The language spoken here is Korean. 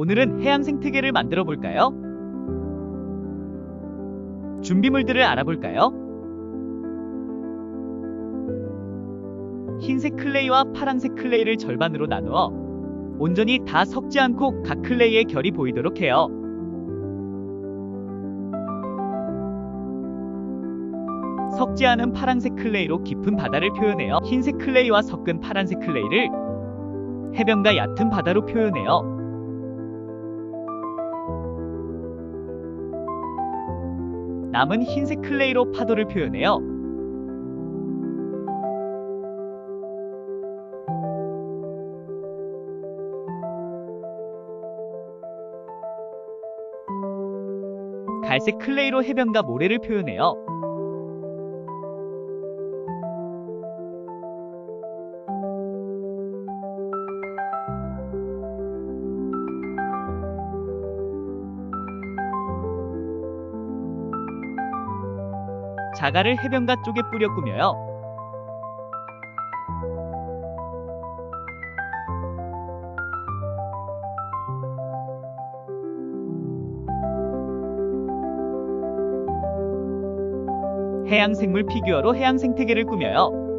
오늘은 해양 생태계를 만들어 볼까요? 준비물들을 알아볼까요? 흰색 클레이와 파란색 클레이를 절반으로 나누어 온전히 다 섞지 않고 각 클레이의 결이 보이도록 해요. 섞지 않은 파란색 클레이로 깊은 바다를 표현해요. 흰색 클레이와 섞은 파란색 클레이를 해변과 얕은 바다로 표현해요. 남은 흰색 클레이로 파도를 표현해요. 갈색 클레이로 해변과 모래를 표현해요. 자갈을 해변가 쪽에 뿌려 꾸며요. 해양 생물 피규어로 해양 생태계를 꾸며요.